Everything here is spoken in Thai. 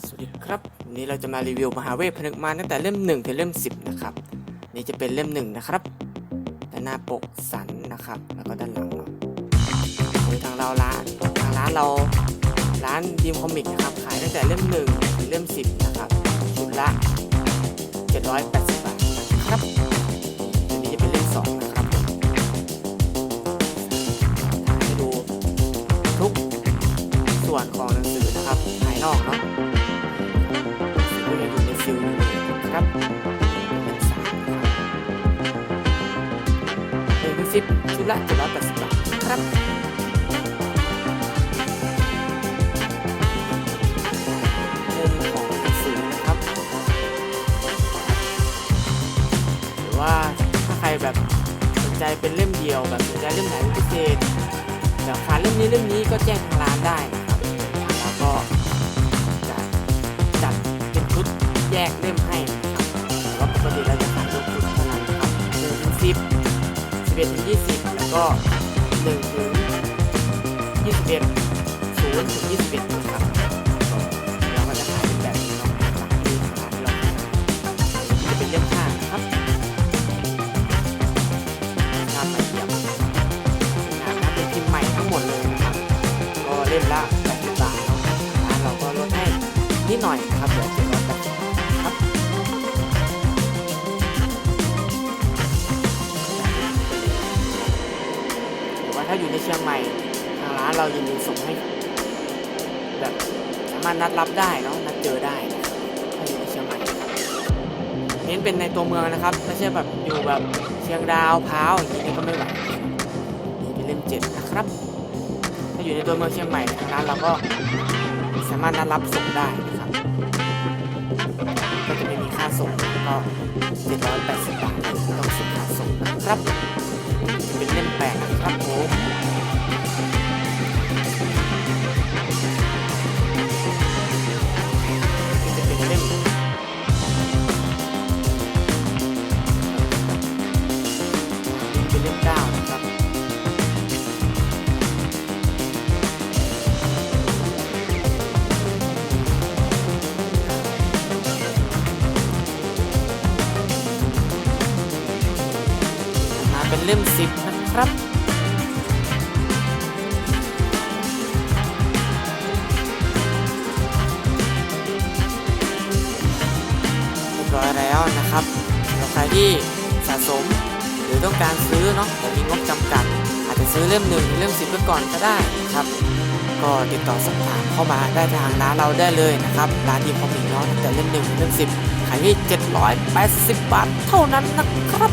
สวัสดีครับวันนี้เราจะมารีวิวมหาเวทพนึกมารตั้งแต่เล่ม1ถึงเล่ม10นะครับนี่จะเป็นเล่มหนึ่งนะครับด้านหน้าปกสันนะครับ แล้วก็ด้านหลังเนาะโดยทางเราร้านทางร้านเราร้านดีมคอมิกนะครับขายตั้งแต่เล่ม1ถึงเล่ม10นะครับชุดละ 780 บาทนะครับอันนี้จะเป็นเล่ม2นะครับให้ดูทุกส่วนของหนังสือนะครับภายนอกเนาะ สิบชุดละเจ็ดร้อยแปดสิบบาทครับมุมของหนังสือนะครับหรือว่าถ้าใครแบบสนใจเป็นเล่มเดียวแบบสนใจเล่มไหนเป็นพิเศษแบบขาดเล่มนี้เล่มนี้ก็แจ้งทางร้านได้ 11ถึง20 แล้วก็1ถึง21 0ถึง21นะครับเราก็จะขายเป็นแบบนี้เนาะมีขนาดเราจะเป็นเล่ม5นะครับทามาเทียบนะครับเป็นพิมพ์ใหม่ทั้งหมดเลยนะครับก็เล่มละ80บาทเนาะเราก็ลดให้นิดหน่อยนะครับเดี๋ยว ในเชียงใหม่ทางร้านเรายินดีส่งให้แบบสามารถนัดรับได้เนาะนัดเจอได้นะครับถ้าอยู่ในเชียงใหม่เน้นเป็นในตัวเมืองนะครับไม่ใช่แบบอยู่แบบเชียงดาวพร้าวอย่างนี้ก็ไม่ไหวนี่เป็นเล่มเจ็ดนะครับ ถ้าอยู่ในตัวเมืองเชียงใหม่ทางร้านเราก็สามารถนัดรับส่งได้นะครับ ก็จะไม่มีค่าส่งก็780บาทต้องเสียค่าส่งนะครับ เป็นเล่มแปลกครับผมจะเป็นเล่มเป็นเล่มเก้า เล่มสิบนะครับ เรียบร้อยแล้วนะครับสำหรับใครที่สะสมหรือต้องการซื้อเนาะแต่มีงบจำกัด อาจจะซื้อเล่มหนึ่งหรือเล่มสิบไปก่อนก็ได้นะครับ ก็ติดต่อสอบถามเข้ามาได้ทางร้านเราได้เลยนะครับร้านดีคอมมิกเนาะแต่เล่มหนึ่งถึงเล่มสิบขายที่780 บาทเท่านั้นนะครับ